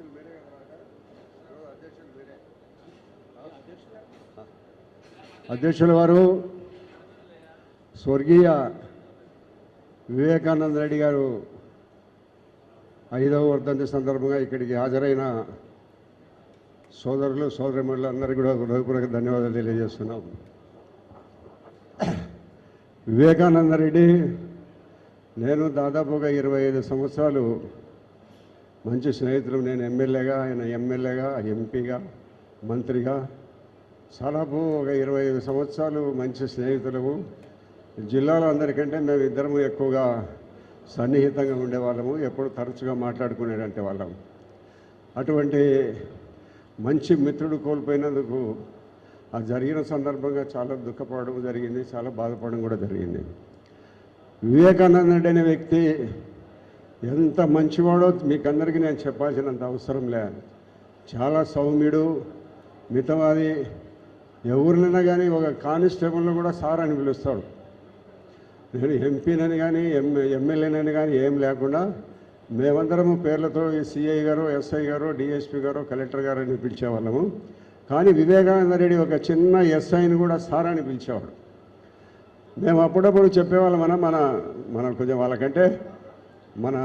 అధ్యక్షులు మీరే అధ్యక్షులు మీరే? అధ్యక్షుల వారు స్వర్గీయ వివేకానంద రెడ్డి గారు ఐదవ వర్ధంతి సందర్భంగా ఇక్కడికి హాజరైన సోదరులు సోదరిమణులు అందరికీ కూడా హృదయపూర్వక ధన్యవాదాలు తెలియజేస్తున్నాం. వివేకానంద రెడ్డి నేను దాదాపుగా ఇరవై ఐదు సంవత్సరాలు మంచి స్నేహితులు. నేను ఎమ్మెల్యేగా ఆయన ఎమ్మెల్యేగా ఎంపీగా మంత్రిగా. దాదాపు ఒక ఇరవై ఐదు సంవత్సరాలు మంచి స్నేహితులము జిల్లాలో అందరికంటే మేము ఇద్దరము ఎక్కువగా సన్నిహితంగా ఉండేవాళ్ళము. ఎప్పుడు తరచుగా మాట్లాడుకునేటంటే వాళ్ళం. అటువంటి మంచి మిత్రుడు కోల్పోయినందుకు ఆ జరిగిన సందర్భంగా చాలా దుఃఖపడడం జరిగింది. చాలా బాధపడడం కూడా జరిగింది. వివేకానంద అనే వ్యక్తి ఎంత మంచివాడో మీకు అందరికీ నేను చెప్పాల్సినంత అవసరం లే చాలా సౌమ్యుడు మితవాది ఎవరినైనా కానీ ఒక కానిస్టేబుల్ని కూడా సార్ అని పిలుస్తాడు. నేను ఎంపీనని కానీ ఎం ఎమ్మెల్యేనని కానీ ఏం లేకుండా మేమందరము పేర్లతో సిఐ గారు ఎస్ఐ గారు డిఎస్పీ గారు కలెక్టర్ గారు అని పిలిచేవాళ్ళము. కానీ వివేకానంద రెడ్డి ఒక చిన్న ఎస్ఐని కూడా సార్ అని పిలిచేవాడు. మేము అప్పుడప్పుడు చెప్పేవాళ్ళం మన మన మన కొంచెం వాళ్ళకంటే మన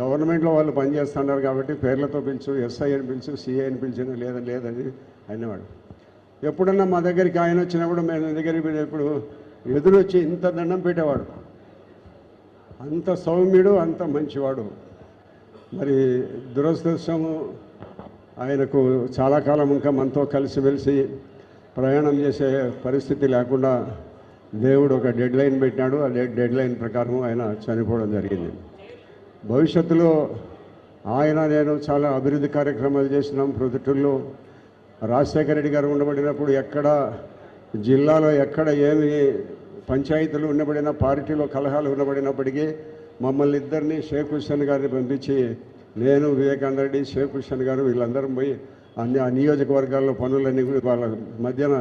గవర్నమెంట్లో వాళ్ళు పనిచేస్తున్నారు కాబట్టి పేర్లతో పిలుచు ఎస్ఐ అని పిలుచు సిఐ అని పిలిచిన లేదా లేదని అనేవాడు ఎప్పుడన్నా మా దగ్గరికి ఆయన వచ్చినప్పుడు మేము దగ్గరికి ఇప్పుడు ఎదురొచ్చి ఇంత దండం పెట్టేవాడు. అంత సౌమ్యుడు అంత మంచివాడు. మరి దురదృష్టము ఆయనకు చాలా కాలం ఇంకా మనతో కలిసిమెలిసి ప్రయాణం చేసే పరిస్థితి లేకుండా దేవుడు ఒక డెడ్ లైన్ పెట్టినాడు. ఆ డెడ్ డెడ్ లైన్ ప్రకారం ఆయన చనిపోవడం జరిగింది. భవిష్యత్తులో ఆయన నేను చాలా అభివృద్ధి కార్యక్రమాలు చేసినాం ప్రొద్దుటూరులో. రాజశేఖర రెడ్డి గారు ఉండబడినప్పుడు ఎక్కడ జిల్లాలో ఎక్కడ ఏమి పంచాయతీలు ఉండబడిన పార్టీలో కలహాలు ఉండబడినప్పటికీ మమ్మల్ని ఇద్దరిని షేక్ హుస్సేన్ గారిని పంపించి నేను వివేకానంద రెడ్డి షేక్ హుస్సేన్ గారు వీళ్ళందరం పోయి అన్ని ఆ నియోజకవర్గాల్లో పనులన్నీ కూడా వాళ్ళ మధ్యన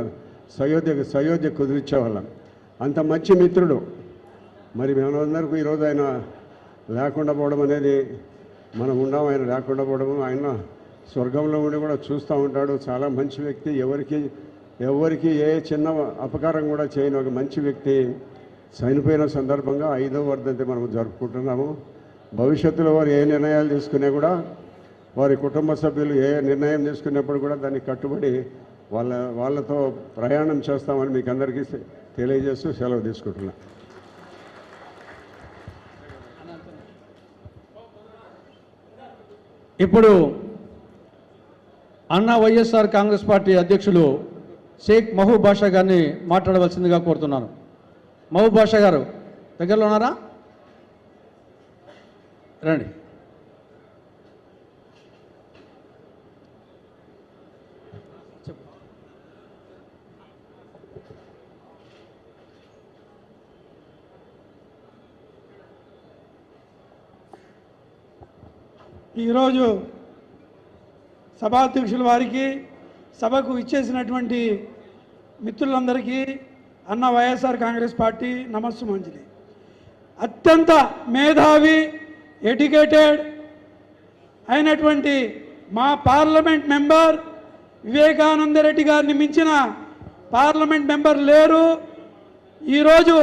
సయోధ్య సయోధ్య కుదిరిచ్చేవాళ్ళం అంత మంచి మిత్రుడు. మరి మేమందరికీ ఈరోజు ఆయన లేకుండా పోవడం అనేది మనం ఉన్నాం ఆయన లేకుండా పోవడం ఆయన స్వర్గంలో ఉండి కూడా చూస్తూ ఉంటాడు. చాలా మంచి వ్యక్తి. ఎవరికి ఎవరికి ఏ చిన్న అపకారం కూడా చేయని ఒక మంచి వ్యక్తి. చనిపోయిన సందర్భంగా ఐదవ వర్ధంతి మనం జరుపుకుంటున్నాము. భవిష్యత్తులో వారు ఏ నిర్ణయాలు తీసుకునే కూడా వారి కుటుంబ సభ్యులు ఏ నిర్ణయం తీసుకున్నప్పుడు కూడా దాన్ని కట్టుబడి వాళ్ళ వాళ్ళతో ప్రయాణం చేస్తామని మీకు అందరికీ తెలియజేస్తూ సెలవు తీసుకుంటున్నాను ఇప్పుడు అన్న వైఎస్ఆర్ కాంగ్రెస్ పార్టీ అధ్యక్షులు షేక్ మహబూబ్ బాషా గారిని మాట్లాడవలసిందిగా కోరుతున్నాను. మహబూబ్ బాషా గారు దగ్గరలో ఉన్నారా? రండి. ఈరోజు సభాధ్యక్షుల వారికి సభకు ఇచ్చేసినటువంటి మిత్రులందరికీ అన్న వైఎస్ఆర్ కాంగ్రెస్ పార్టీ నమస్సు మంచిది అత్యంత మేధావి ఎడ్యుకేటెడ్ అయినటువంటి మా పార్లమెంట్ మెంబర్ వివేకానంద రెడ్డి గారిని మించిన పార్లమెంట్ మెంబర్ లేరు. ఈరోజు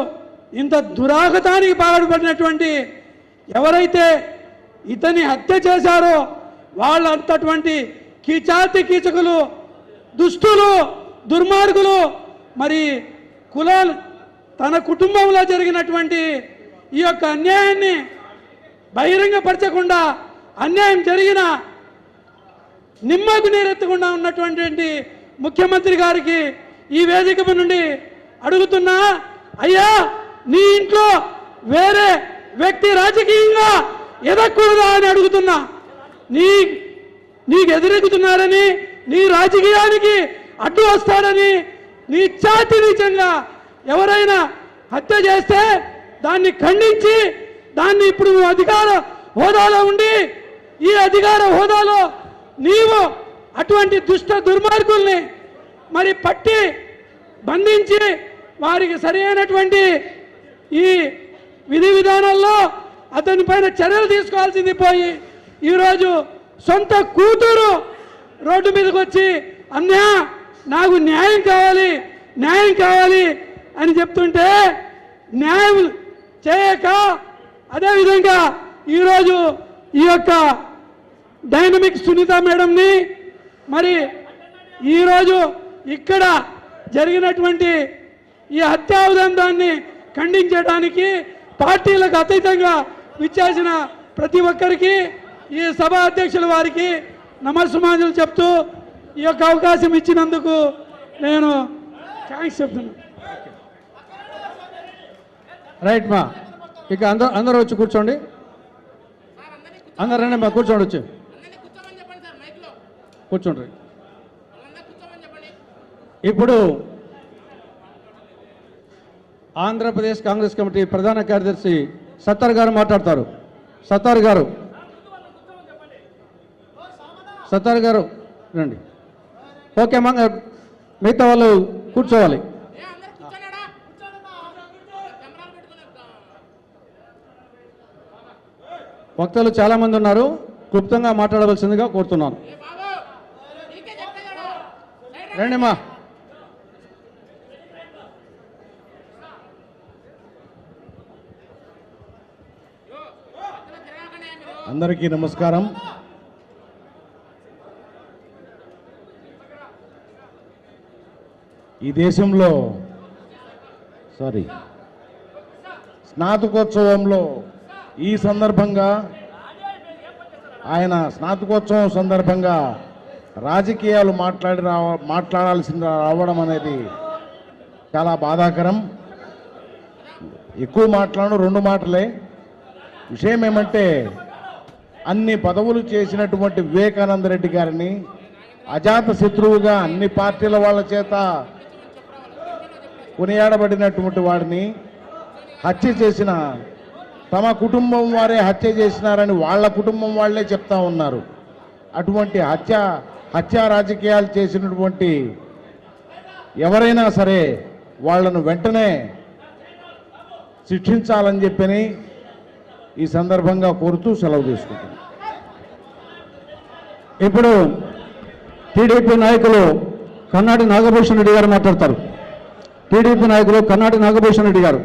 ఇంత దురాగతానికి పాల్పడినటువంటి ఎవరైతే ఇతని హత్య చేశారో. వాళ్ళంతటువంటి కీచాతి కీచకులు దుష్టులు దుర్మార్గులు మరి కులాలు తన కుటుంబంలో జరిగినటువంటి ఈ యొక్క అన్యాయాన్ని బహిరంగపరచకుండా అన్యాయం జరిగిన నిమ్మకు నీరెత్తకుండా ఉన్నటువంటి ముఖ్యమంత్రి గారికి ఈ వేదిక నుండి అడుగుతున్నా అయ్యా నీ ఇంట్లో వేరే వ్యక్తి రాజకీయంగా ఎదగకూడదా అని అడుగుతున్నా. నీ నీకు ఎదురెక్కుతున్నారని నీ రాజకీయానికి అడ్డు వస్తాడని నీ చాతి నీచంగా ఎవరైనా హత్య చేస్తే దాన్ని ఖండించి దాన్ని ఇప్పుడు నువ్వు అధికార హోదాలో ఉండి ఈ అధికార హోదాలో నీవు అటువంటి దుష్ట దుర్మార్గుల్ని మరి పట్టి బంధించి వారికి సరైనటువంటి ఈ విధి విధానాల్లో అతని పైన చర్యలు తీసుకోవాల్సింది పోయి ఈరోజు సొంత కూతురు రోడ్డు మీదకి వచ్చి అన్నయ్య నాకు న్యాయం కావాలి న్యాయం కావాలి అని చెప్తుంటే న్యాయం చేయక అదేవిధంగా ఈరోజు ఈ యొక్క డైనమిక్ సునీత మేడంని మరి ఈరోజు ఇక్కడ జరిగినటువంటి ఈ హత్యా ఉదంతాన్ని ఖండించడానికి పార్టీలకు అతీతంగా విచ్చేసిన ప్రతి ఒక్కరికి ఈ సభ అధ్యక్షుల వారికి నమస్సుమాంజలు చెప్తూ ఈ యొక్క అవకాశం ఇచ్చినందుకు నేను థ్యాంక్స్ చెప్తున్నాను. రైట్ మా ఇక అందరూ అందరూ వచ్చి కూర్చోండి. అందరూ మా కూర్చోండి వచ్చి. కూర్చోండి. ఇప్పుడు ఆంధ్రప్రదేశ్ కాంగ్రెస్ కమిటీ ప్రధాన కార్యదర్శి సత్తార్ గారు మాట్లాడతారు. సత్తార్ గారు. సత్తార్ గారు రండి. ఓకే మా మిగతా వాళ్ళు కూర్చోవాలి. వక్తలు చాలా మంది ఉన్నారు. క్లుప్తంగా మాట్లాడవలసిందిగా కోరుతున్నాను. రండి మా. అందరికీ నమస్కారం. ఈ దేశంలో సారీ స్నాతకోత్సవంలో ఈ సందర్భంగా ఆయన స్నాతకోత్సవం సందర్భంగా రాజకీయాలు మాట్లాడి రావ మాట్లాడాల్సి రావడం అనేది చాలా బాధాకరం. ఎక్కువ మాట్లాడు రెండు మాటలే. విషయం ఏమంటే అన్ని పదవులు చేసినటువంటి వివేకానంద రెడ్డి గారిని అజాత శత్రువుగా అన్ని పార్టీల వాళ్ళ చేత కొనియాడబడినటువంటి వాడిని హత్య చేసిన తమ కుటుంబం వారే హత్య చేసినారని వాళ్ళ కుటుంబం వాళ్ళే చెప్తా ఉన్నారు. అటువంటి హత్య హత్యా రాజకీయాలు చేసినటువంటి ఎవరైనా సరే వాళ్ళను వెంటనే శిక్షించాలని చెప్పని ఈ సందర్భంగా కోరుతూ సెలవు తీసుకుంటున్నాను. ఇప్పుడు టీడీపీ నాయకులు కన్నాటి నాగభూషణ్ రెడ్డి గారు మాట్లాడతారు. టీడీపీ నాయకులు కన్నాటి నాగభూషణ్ రెడ్డి గారు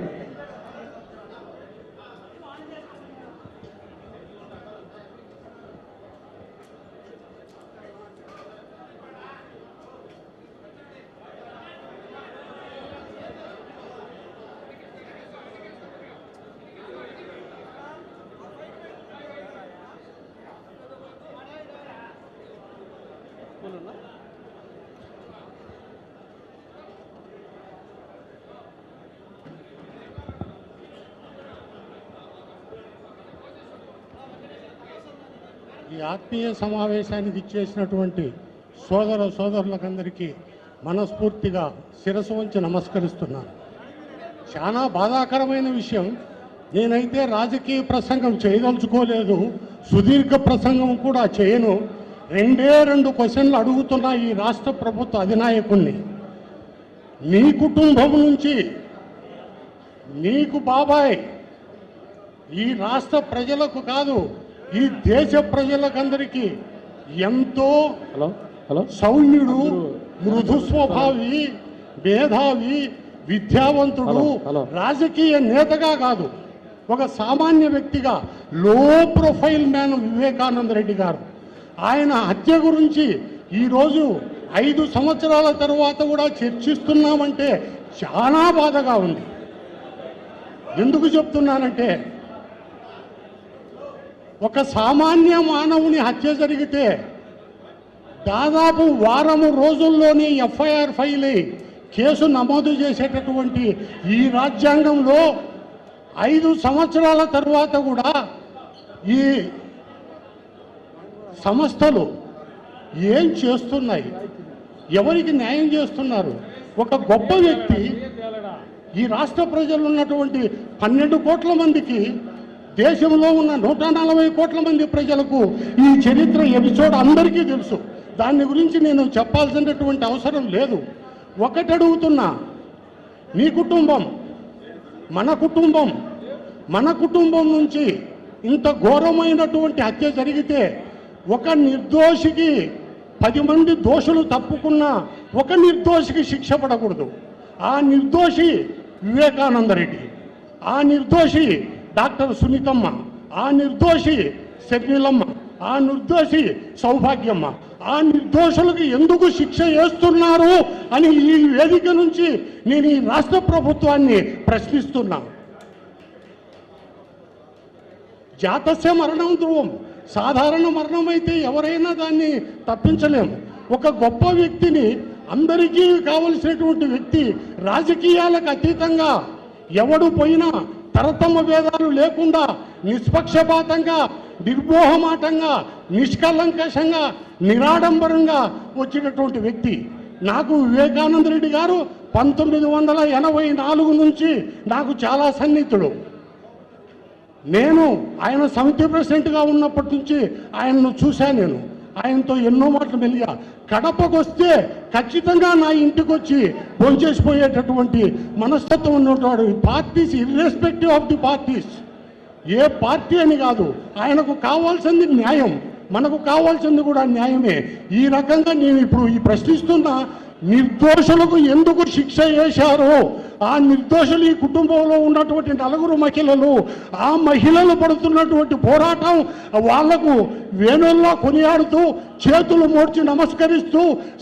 ఈ ఆత్మీయ సమావేశానికి ఇచ్చేసినటువంటి సోదర సోదరులకందరికీ మనస్ఫూర్తిగా శిరసు వంచి నమస్కరిస్తున్నాను. చాలా బాధాకరమైన విషయం నేనైతే రాజకీయ ప్రసంగం చేయదలుచుకోలేదు సుదీర్ఘ ప్రసంగం కూడా చేయను. రెండే రెండు క్వశ్చన్లు అడుగుతున్న ఈ రాష్ట్ర ప్రభుత్వ అధినాయకుణ్ణి. మీ కుటుంబం నుంచి నీకు బాబాయ్ ఈ రాష్ట్ర ప్రజలకు కాదు ఈ దేశ ప్రజలకందరికీ ఎంతో హలో హలో. సౌమ్యుడు మృదు స్వభావి మేధావి విద్యావంతుడు. రాజకీయ నేతగా కాదు ఒక సామాన్య వ్యక్తిగా లో ప్రొఫైల్ మ్యాన్ వివేకానంద రెడ్డి గారు. ఆయన హత్య గురించి ఈరోజు ఐదు సంవత్సరాల తర్వాత కూడా చర్చిస్తున్నామంటే చాలా బాధగా ఉంది. ఎందుకు చెప్తున్నానంటే ఒక సామాన్య మానవుని హత్య జరిగితే దాదాపు వారము రోజుల్లోనే ఎఫ్ఐఆర్ ఫైల్ కేసు నమోదు చేసేటటువంటి ఈ రాజ్యాంగంలో ఐదు సంవత్సరాల తర్వాత కూడా ఈ సంస్థలు ఏం చేస్తున్నాయి? ఎవరికి న్యాయం చేస్తున్నారు? ఒక గొప్ప వ్యక్తి ఈ రాష్ట్ర ప్రజలు ఉన్నటువంటి పన్నెండు కోట్ల మందికి దేశంలో ఉన్న నూట నలభై కోట్ల మంది ప్రజలకు ఈ చరిత్ర ఎపిసోడ్ అందరికీ తెలుసు. దాని గురించి నేను చెప్పాల్సినటువంటి అవసరం లేదు. ఒకటి అడుగుతున్నా. మీ కుటుంబం మన కుటుంబం మన కుటుంబం నుంచి ఇంత ఘోరమైనటువంటి హత్య జరిగితే ఒక నిర్దోషికి పది మంది దోషులు తప్పుకున్నా ఒక నిర్దోషికి శిక్ష పడకూడదు. ఆ నిర్దోషి వివేకానందరెడ్డి. ఆ నిర్దోషి డాక్టర్ సునీతమ్మ ఆ నిర్దోషి శర్మిలమ్మ ఆ నిర్దోషి సౌభాగ్యమ్మ. ఆ నిర్దోషులకు ఎందుకు శిక్ష వేస్తున్నారు అని ఈ వేదిక నుంచి నేను ఈ రాష్ట్ర ప్రభుత్వాన్ని ప్రశ్నిస్తున్నాను జాతస్య మరణం ధ్రువం. సాధారణ మరణం అయితే ఎవరైనా దాన్ని తప్పించలేము ఒక గొప్ప వ్యక్తిని అందరికీ కావలసినటువంటి వ్యక్తి రాజకీయాలకు అతీతంగా ఎవడు పోయినా తరతమ భేదాలు లేకుండా నిష్పక్షపాతంగా నిర్మోహమాటంగా నిష్కలంకషంగా నిరాడంబరంగా వచ్చినటువంటి వ్యక్తి నాకు వివేకానంద రెడ్డి గారు పంతొమ్మిది వందల ఎనభై నాలుగు నుంచి నాకు చాలా సన్నిహితుడు. నేను ఆయన సమితి ప్రెసిడెంట్గా ఉన్నప్పటి నుంచి ఆయన్ను చూశాను నేను. ఆయనతో ఎన్నో మాటలు మెలిగా కడపకు వస్తే ఖచ్చితంగా నా ఇంటికి వచ్చి భోంచేసిపోయేటటువంటి మనస్తత్వం ఉన్నటువంటి parties irrespective of the parties A party అని కాదు ఆయనకు కావాల్సింది న్యాయం. మనకు కావాల్సింది కూడా న్యాయమే. ఈ రకంగా నేను ఇప్పుడు ఈ ప్రశ్నిస్తున్న నిర్దోషులకు ఎందుకు శిక్ష వేశారు ఆ నిర్దోషులు ఈ కుటుంబంలో ఉన్నటువంటి నలుగురు మహిళలు ఆ మహిళలు పడుతున్నటువంటి పోరాటం వాళ్ళకు వేణుల్లో కొనియాడుతూ చేతులు మోడ్చి నమస్కరిస్తూ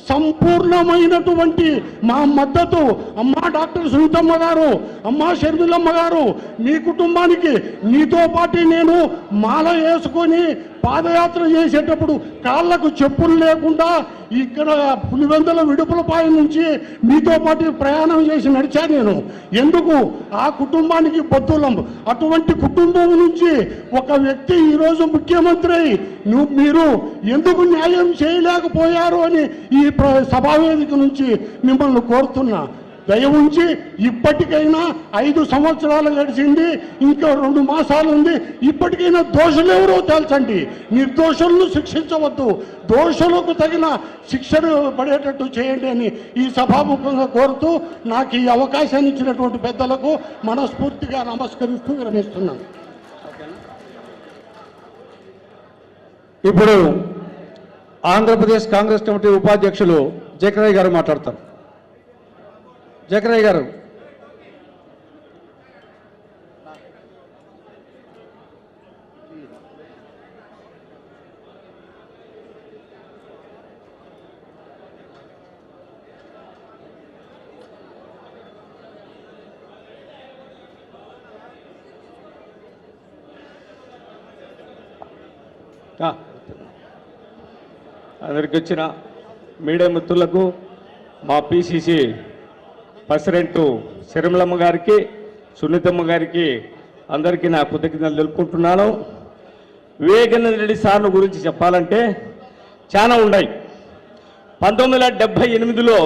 సంపూర్ణమైనటువంటి మా మద్దతు. అమ్మా డాక్టర్ సునీతమ్మ గారు అమ్మా షర్మిలమ్మ గారు మీ కుటుంబానికి నీతో పాటు నేను మాల వేసుకొని పాదయాత్ర చేసేటప్పుడు కాళ్ళకు చెప్పులు లేకుండా ఇక్కడ పులివెందుల విడుపులపాయ నుంచి మీతో పాటు ప్రయాణం చేసి నడిచా నేను. ఎందుకు? ఆ కుటుంబానికి బొత్తులం అటువంటి కుటుంబం నుంచి ఒక వ్యక్తి ఈరోజు ముఖ్యమంత్రి అయి నువ్వు మీరు ఎందుకు న్యాయం చేయలేకపోయారు అని ఈ ప్ర- సభావేదిక నుంచి మిమ్మల్ని కోరుతున్నా. దయ ఉంచి ఇప్పటికైనా ఐదు సంవత్సరాలు గడిచింది ఇంకా రెండు మాసాలు ఉంది. ఇప్పటికైనా దోషులు ఎవరో తేల్చండి. నిర్దోషులను శిక్షించవద్దు. దోషులకు తగిన శిక్షను పడేటట్టు చేయండి అని ఈ సభాముఖంగా కోరుతూ నాకు ఈ అవకాశాన్ని ఇచ్చినటువంటి పెద్దలకు మనస్ఫూర్తిగా నమస్కరిస్తూ విరమిస్తున్నాను. ఇప్పుడు ఆంధ్రప్రదేశ్ కాంగ్రెస్ కమిటీ ఉపాధ్యక్షులు జకరయ్య గారు మాట్లాడతారు జకరయ్య గారు Yeah. అందరికి వచ్చిన మీడియా మిత్రులకు మా పిసిసి ప్రెసిడెంట్ శర్మలమ్మ గారికి సునీతమ్మ గారికి అందరికీ నా కృతజ్ఞతలు తెలుపుకుంటున్నాను. వివేకానంద రెడ్డి సార్ను గురించి చెప్పాలంటే చాలా ఉన్నాయి. పంతొమ్మిది వందల డెబ్భై ఎనిమిదిలో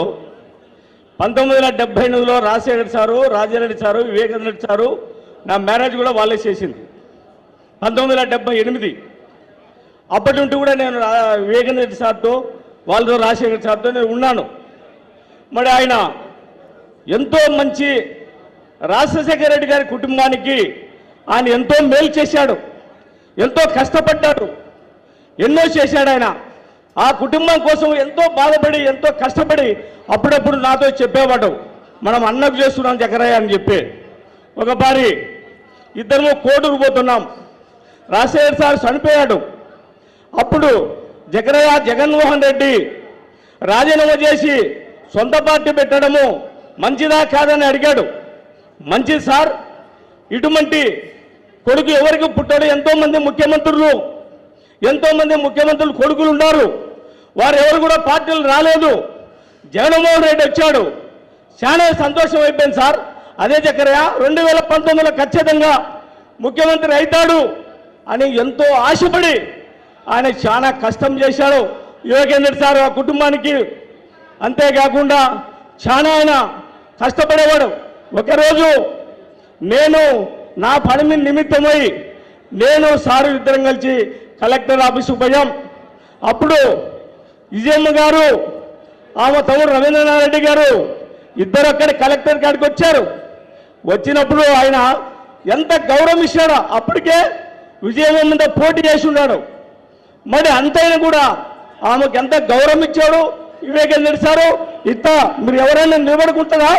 పంతొమ్మిది వందల డెబ్భై ఎనిమిదిలో Rajasekhar sir Rajareddy sir Vivekananda Reddy sir నా మ్యారేజ్ కూడా వాళ్ళే చేసింది. పంతొమ్మిది వందల డెబ్భై ఎనిమిది అప్పటి నుండి కూడా నేను రా- వివేకానంద రెడ్డి సార్తో వాళ్ళతో రాజశేఖర్ సార్తో నేను ఉన్నాను. మరి ఆయన ఎంతో మంచి రాజశేఖర రెడ్డి గారి కుటుంబానికి ఆయన ఎంతో మేలు చేశాడు ఎంతో కష్టపడ్డాడు ఎన్నో చేశాడు ఆయన. ఆ కుటుంబం కోసం ఎంతో బాధపడి ఎంతో కష్టపడి అప్పుడప్పుడు నాతో చెప్పేవాడు. మనం అన్నకు చేస్తున్నాం జకరయ్య అని చెప్పి. ఒక పారి ఇద్దరు కోటూరు పోతున్నాం. రాజశేఖర సార్ చనిపోయాడు. అప్పుడు జగరయ్య జగన్మోహన్ రెడ్డి రాజీనామా చేసి సొంత పార్టీ పెట్టడము మంచిదా కాదని అడిగాడు. మంచిది సార్ ఇటువంటి కొడుకు ఎవరికి పుట్టాడు? ఎంతోమంది ముఖ్యమంత్రులు ఎంతోమంది ముఖ్యమంత్రులు కొడుకులు ఉన్నారు. వారు ఎవరు కూడా పార్టీలు రాలేదు. జగన్మోహన్ రెడ్డి వచ్చాడు. చాలా సంతోషం అయిపోయింది సార్. అదే చక్కరయ్య రెండు వేల పంతొమ్మిదిలో ఖచ్చితంగా ముఖ్యమంత్రి అవుతాడు అని ఎంతో ఆశపడి ఆయన చాలా కష్టం చేశాడు. యోగేంద్ర సార్ ఆ కుటుంబానికి అంతేకాకుండా చాలా ఆయన కష్టపడేవాడు. ఒకరోజు నేను నా పని మీద నిమిత్తమై నేను సారు ఇద్దరం కలిసి కలెక్టర్ ఆఫీసుకు పోయాం. అప్పుడు విజయమ్మ గారు ఆమె తమ్ముడు రవీంద్రనాథ్ రెడ్డి గారు ఇద్దరు అక్కడ కలెక్టర్ కాడికి వచ్చారు. వచ్చినప్పుడు ఆయన ఎంత గౌరవం ఇచ్చాడో అప్పటికే విజయమ్మ మీద పోటీ చేసి ఉన్నాడు. మరి అంతైనా కూడా ఆమెకు ఎంత గౌరవం ఇచ్చాడు వివేకానంద రెడ్డి సారు ఇత్త మీరు ఎవరైనా నిలబడుకుంటారా?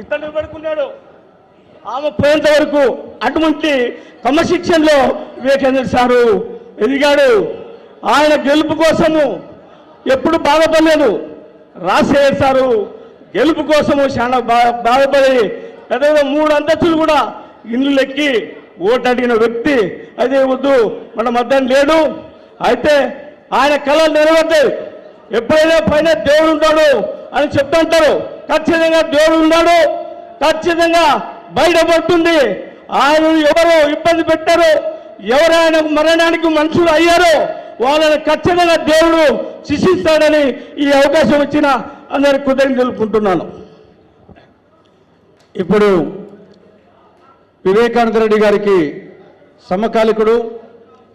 ఇత్త నిలబడుకున్నాడు. ఆమె పోయేంత వరకు అటువంటి క్రమశిక్షణలో వివేకానంద రెడ్డి సారు ఎదిగాడు. ఆయన గెలుపు కోసము ఎప్పుడు బాధపడలేదు. రాజశేఖర్ సారు గెలుపు కోసము చాలా బాధపడి పెద్ద మూడు అంతస్తులు కూడా ఇల్లు లెక్కి ఓటు అడిగిన వ్యక్తి. అదే వద్దు మన మధ్య లేడు. అయితే ఆయన కళలు నెరవేర్తాయి ఎప్పుడైనా పైన దేవుడు ఉన్నాడు అని చెప్తుంటారు ఖచ్చితంగా దేవుడు ఉన్నాడు. ఖచ్చితంగా బయటపడుతుంది. ఆయన ఎవరు ఇబ్బంది పెట్టారు ఎవరు ఆయన మరణానికి మనుషులు అయ్యారో వాళ్ళని ఖచ్చితంగా దేవుడు శిక్షిస్తాడని ఈ అవకాశం ఇచ్చిన అందరికి కృతజ్ఞతలు తెలుపుకుంటున్నాను. ఇప్పుడు వివేకానంద రెడ్డి గారికి సమకాలికుడు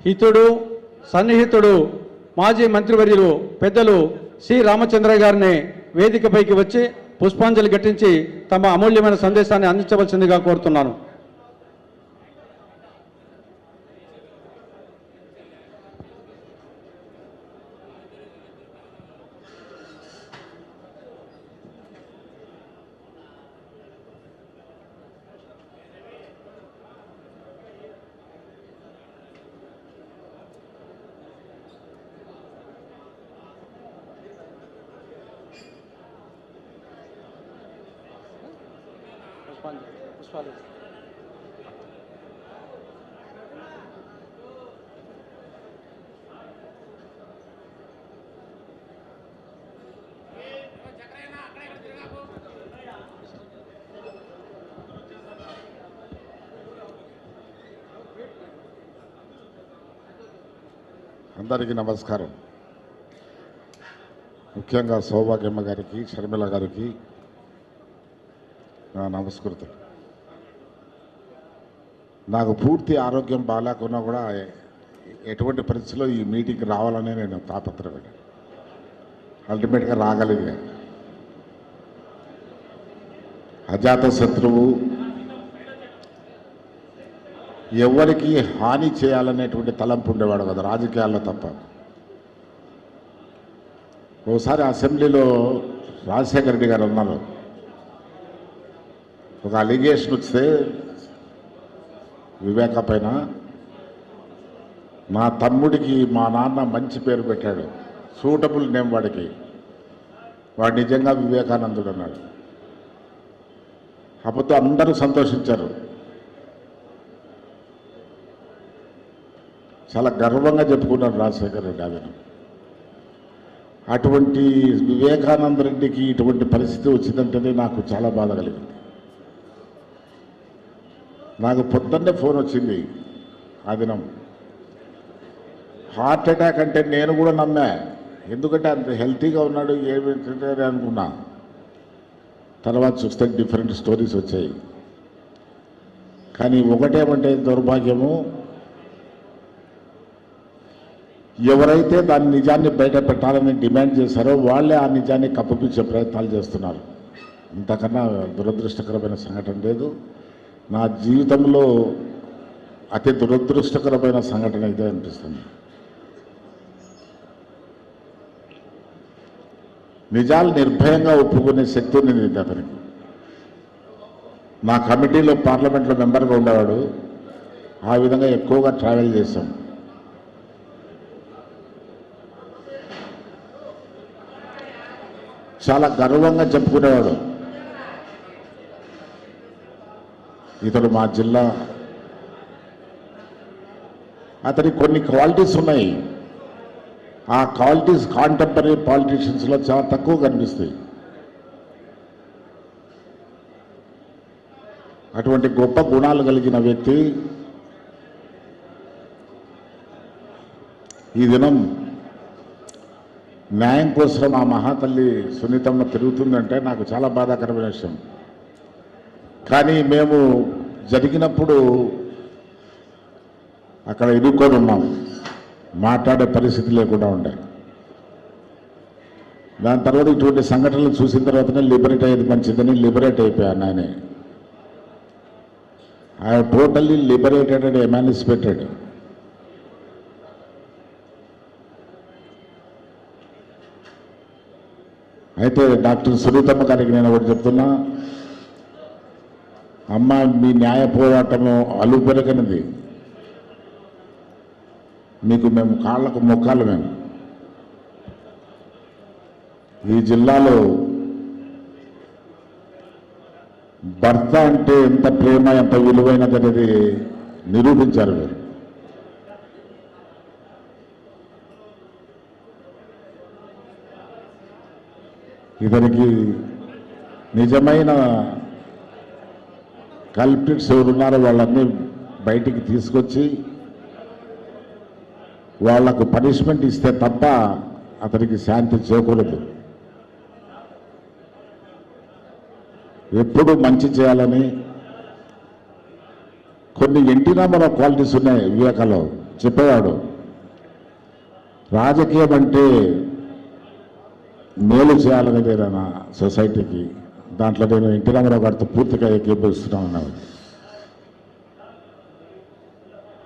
హితుడు సన్నిహితుడు మాజీ మంత్రివర్యులు పెద్దలు సి. రామచంద్ర గారిని వేదికపైకి వచ్చి పుష్పాంజలి ఘటించి తమ అమూల్యమైన సందేశాన్ని అందించవలసిందిగా కోరుతున్నాను. అందరికీ నమస్కారం. ముఖ్యంగా సౌభాగ్యమ్మ గారికి షర్మిల గారికి నా నమస్కృతులు. నాకు పూర్తి ఆరోగ్యం బాగాలేకున్నా కూడా ఎటువంటి పరిస్థితిలో ఈ మీటింగ్కి రావాలని నేను తాపత్రపడ్డాను అల్టిమేట్గా రాగలిగా అజాత శత్రువు ఎవరికి హాని చేయాలనేటువంటి తలంపు ఉండేవాడు కదా రాజకీయాల్లో తప్ప. ఒకసారి అసెంబ్లీలో రాజశేఖర రెడ్డి గారు ఉన్నారు. ఒక అలిగేషన్ వస్తే వివేక పైన మా తమ్ముడికి మా నాన్న మంచి పేరు పెట్టాడు సూటబుల్ నేమ్ వాడికి వాడు నిజంగా వివేకానందుడు అన్నాడు. అప్పుడు అందరూ సంతోషించారు. చాలా గర్వంగా చెప్పుకున్నాడు రాజశేఖర రెడ్డి ఆమెను అటువంటి వివేకానంద రెడ్డికి ఇటువంటి పరిస్థితి వచ్చిందంటేనే నాకు చాలా బాధ కలిగింది. నాకు పొద్దున్నే ఫోన్ వచ్చింది ఆ దినం. హార్ట్ అటాక్ అంటే నేను కూడా నమ్మా. ఎందుకంటే అంత హెల్తీగా ఉన్నాడు ఏమి అనుకున్నా. తర్వాత చూస్తే డిఫరెంట్ స్టోరీస్ వచ్చాయి. కానీ ఒకటేమంటే దౌర్భాగ్యము ఎవరైతే దాని నిజాన్ని బయట పెట్టాలని డిమాండ్ చేశారో వాళ్ళే ఆ నిజాన్ని కప్పిపించే ప్రయత్నాలు చేస్తున్నారు. ఇంతకన్నా దురదృష్టకరమైన సంఘటన లేదు. నా జీవితంలో అతి దురదృష్టకరమైన సంఘటన ఇదే అనిపిస్తుంది. నిజాలు నిర్భయంగా ఒప్పుకునే శక్తి ఉంది అతనికి. నా కమిటీలో పార్లమెంట్లో మెంబర్గా ఉండేవాడు. ఆ విధంగా ఎక్కువగా ట్రావెల్ చేశాం. చాలా గర్వంగా చెప్పుకునేవాడు. ఇతడు మా జిల్లా. అతనికి కొన్ని క్వాలిటీస్ ఉన్నాయి. ఆ క్వాలిటీస్ కాంటెంపరీ పాలిటీషియన్స్లో చాలా తక్కువ కనిపిస్తాయి. అటువంటి గొప్ప గుణాలు కలిగిన వ్యక్తి ఈ దినం న్యాయం కోసం ఆ మహాతల్లి సునీతమ్మ తిరుగుతుందంటే నాకు చాలా బాధాకరమైన విషయం. కానీ మేము జరిగినప్పుడు అక్కడ ఇరుక్కొని ఉన్నాం. మాట్లాడే పరిస్థితి లేకుండా ఉండే. దాని తర్వాత ఇటువంటి సంఘటనలు చూసిన తర్వాతనే లిబరేట్ అయ్యేది మంచిదని లిబరేట్ అయిపోయాను ఆయన I totally liberated and emancipated. అయితే డాక్టర్ సునీతమ్మ గారికి నేను ఒకటి చెప్తున్నా. అమ్మ మీ న్యాయ పోరాటము అలుపెరకనిది మీకు మేము కాళ్ళకు మొక్కాలు మేము. ఈ జిల్లాలో భర్త అంటే ఎంత ప్రేమ ఎంత విలువైనది అనేది నిరూపించారు మీరు. ఇతనికి నిజమైన కల్పిట్స్ ఎవరున్నారో వాళ్ళన్నీ బయటికి తీసుకొచ్చి వాళ్ళకు పనిష్మెంట్ ఇస్తే తప్ప అతనికి శాంతి చేకూరదు. ఎప్పుడు మంచి చేయాలని కొన్ని ఎన్టీ రామారావు క్వాలిటీస్ ఉన్నాయి వివేకాలో చెప్పేవాడు. రాజకీయం అంటే మేలు చేయాలనేది నా సొసైటీకి దాంట్లో నేను ఎన్టీ రామారావు గారితో పూర్తిగా ఏకీభవిస్తున్నా ఉన్నాను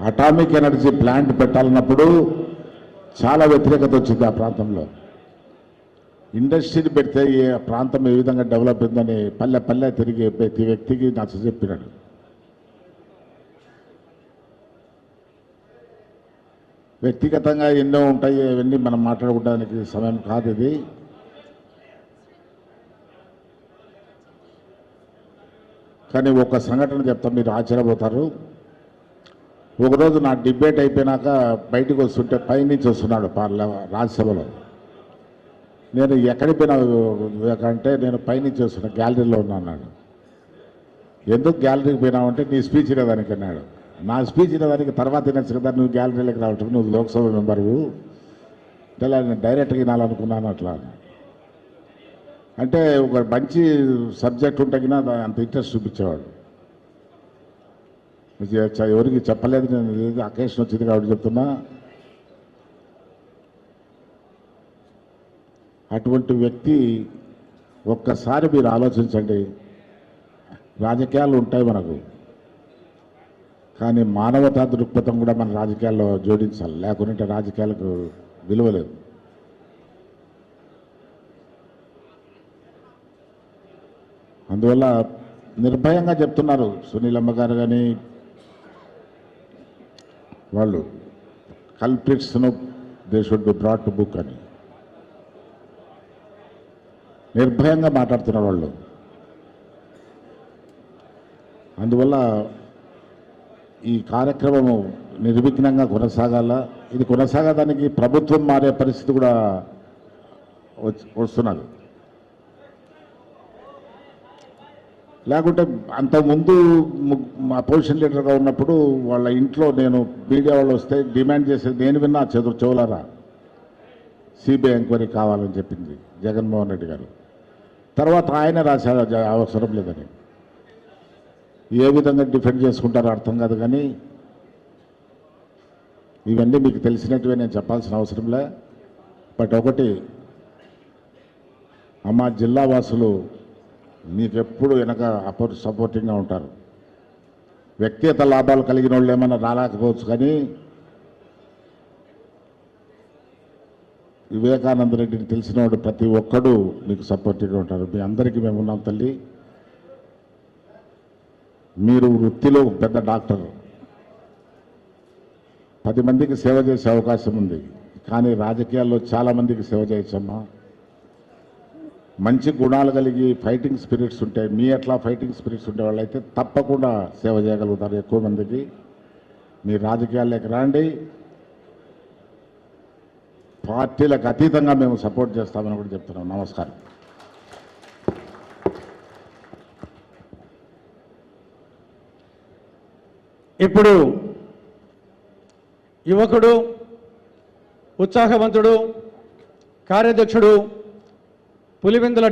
అటామిక్ ఎనర్జీ ప్లాంట్ పెట్టాలన్నప్పుడు చాలా వ్యతిరేకత వచ్చింది ఆ ప్రాంతంలో. ఇండస్ట్రీని పెడితే ఈ ప్రాంతం ఏ విధంగా డెవలప్ అయిందని పల్లె పల్లె తిరిగి ప్రతి వ్యక్తికి నాకు చెప్పినాడు. వ్యక్తిగతంగా ఎన్నో ఉంటాయి అవన్నీ మనం మాట్లాడుకోవడానికి సమయం కాదు ఇది. కానీ ఒక సంఘటన చెప్తా మీరు ఆశ్చర్యపోతారు. ఒకరోజు నా డిబేట్ అయిపోయినాక బయటకు వస్తుంటే పైనుంచి వస్తున్నాడు పార్ల రాజ్యసభలో. నేను ఎక్కడికి పోయినా అంటే నేను పైనుంచి వస్తున్నా గ్యాలరీలో ఉన్నా అన్నాడు. ఎందుకు గ్యాలరీకి పోయినావంటే నీ స్పీచ్ ఇవ్వడానికి అన్నాడు. నా స్పీచ్ ఇవ్వడానికి తర్వాత వినొచ్చు కదా నువ్వు గ్యాలరీలోకి రావటం నువ్వు లోక్సభ మెంబరు ఇలా నేను డైరెక్ట్గా వినాలనుకున్నాను అట్లా అంటే ఒక మంచి సబ్జెక్ట్ ఉంటే అంత ఇంట్రెస్ట్ చూపించేవాడు. ఎవరికి చెప్పలేదు నేను ఏదో అకేషన్ వచ్చింది కాబట్టి చెప్తున్నా. అటువంటి వ్యక్తి ఒక్కసారి మీరు ఆలోచించండి. రాజకీయాలు ఉంటాయి మనకు. కానీ మానవతా దృక్పథం కూడా మన రాజకీయాల్లో జోడించాలి. లేకుంటే రాజకీయాలకు విలువ అందువల్ల నిర్భయంగా చెప్తున్నారు సునీలమ్మ గారు కానీ వాళ్ళు. కల్ప్రిట్స్ను they should be brought to book అని. నిర్భయంగా మాట్లాడుతున్నారు వాళ్ళు. అందువల్ల ఈ కార్యక్రమము నిర్విఘ్నంగా కొనసాగాల. ఇది కొనసాగడానికి ప్రభుత్వం మారే పరిస్థితి కూడా వస్తున్నది. లేకుంటే అంతకుముందు అపోజిషన్ లీడర్గా ఉన్నప్పుడు వాళ్ళ ఇంట్లో నేను మీడియా వాళ్ళు వస్తే డిమాండ్ చేసేది నేను విన్నా చదువు చెవులారా? సిబిఐ ఎంక్వైరీ కావాలని చెప్పింది జగన్మోహన్ రెడ్డి గారు. తర్వాత ఆయన రాశారు అవసరం లేదని. ఏ విధంగా డిఫెండ్ చేసుకుంటారో అర్థం కాదు కానీ ఇవన్నీ మీకు తెలిసినట్టువే నేను చెప్పాల్సిన అవసరంలే బట్ ఒకటి అమ్మ జిల్లా వాసులు మీకెప్పుడు వెనక అపోర్ సపోర్టింగ్గా ఉంటారు. వ్యక్తిగత లాభాలు కలిగిన వాళ్ళు ఏమైనా రాలేకపోవచ్చు కానీ వివేకానంద రెడ్డిని తెలిసిన వాడు ప్రతి ఒక్కడు మీకు సపోర్టివ్గా ఉంటారు. మీ అందరికీ మేము ఉన్నాం తల్లి. మీరు వృత్తిలో పెద్ద డాక్టర్. పది మందికి సేవ చేసే అవకాశం ఉంది. కానీ రాజకీయాల్లో చాలామందికి సేవ చేయొచ్చమ్మా. మంచి గుణాలు కలిగి ఫైటింగ్ స్పిరిట్స్ ఉంటాయి మీ అట్లా ఫైటింగ్ స్పిరిట్స్ ఉండే వాళ్ళైతే తప్పకుండా సేవ చేయగలుగుతారు ఎక్కువ మందికి. మీ రాజకీయాల్లోకి రండి. పార్టీలకు అతీతంగా మేము సపోర్ట్ చేస్తామని కూడా చెప్తున్నాం. నమస్కారం. ఇప్పుడు యువకుడు ఉత్సాహవంతుడు కార్యదక్షుడు పులివెందుల